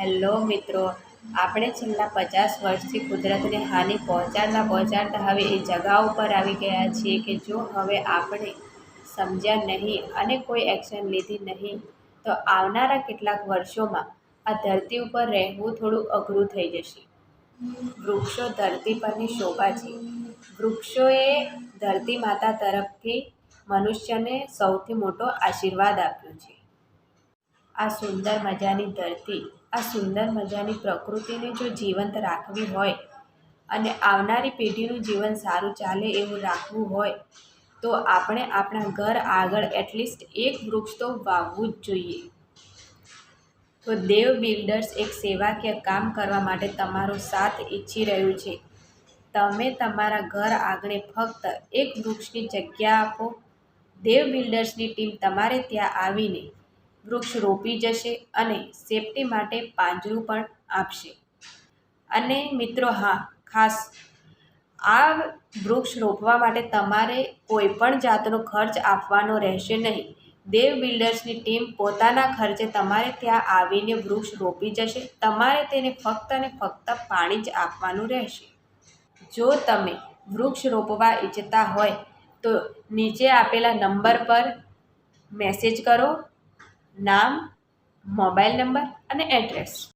Hello મિત્રો, આપણે છેલ્લા પચાસ વર્ષથી કુદરતને હાનિ પહોંચાડતા પહોંચાડતા હવે એ જગા ઉપર આવી ગયા છીએ કે જો હવે આપણે સમજ્યા નહીં અને કોઈ એક્શન લીધી નહીં, તો આવનારા કેટલાક વર્ષોમાં આ ધરતી ઉપર રહેવું થોડું અઘરું થઈ જશે. વૃક્ષો ધરતી પરની શોભા છે. વૃક્ષોએ ધરતી માતા તરફથી મનુષ્યને સૌથી મોટો આશીર્વાદ આપ્યો છે. આ સુંદર મજાની ધરતી આ સુંદર મજાની પ્રકૃતિને જો જીવંત રાખવી હોય અને આવનારી પેઢીનું જીવન સારું ચાલે એવું રાખવું હોય, તો આપણે આપણા ઘર આગળ એટલીસ્ટ એક વૃક્ષ તો વાવવું જ જોઈએ. તો દેવ બિલ્ડર્સ એક સેવાકીય કામ કરવા માટે તમારો સાથ ઈચ્છી રહ્યું છે. તમે તમારા ઘર આગળ ફક્ત એક વૃક્ષની જગ્યા આપો. દેવ બિલ્ડર્સની ટીમ તમારે ત્યાં આવીને વૃક્ષ રોપી જશે અને સેફટી માટે પાંજરું પણ આપશે. અને મિત્રો હા, ખાસ આ વૃક્ષ રોપવા માટે તમારે કોઈ પણ જાતનો ખર્ચ આપવાનો રહેશે નહીં. દેવ બિલ્ડર્સની ટીમ પોતાના ખર્ચે તમારે ત્યાં આવીને વૃક્ષ રોપી જશે. તમારે તેને ફક્ત અને ફક્ત પાણી જ આપવાનું રહેશે. જો તમે વૃક્ષ રોપવા ઈચ્છતા હોય તો નીચે આપેલા નંબર પર મેસેજ કરો. નામ મોબાઈલ નંબર અને એડ્રેસ.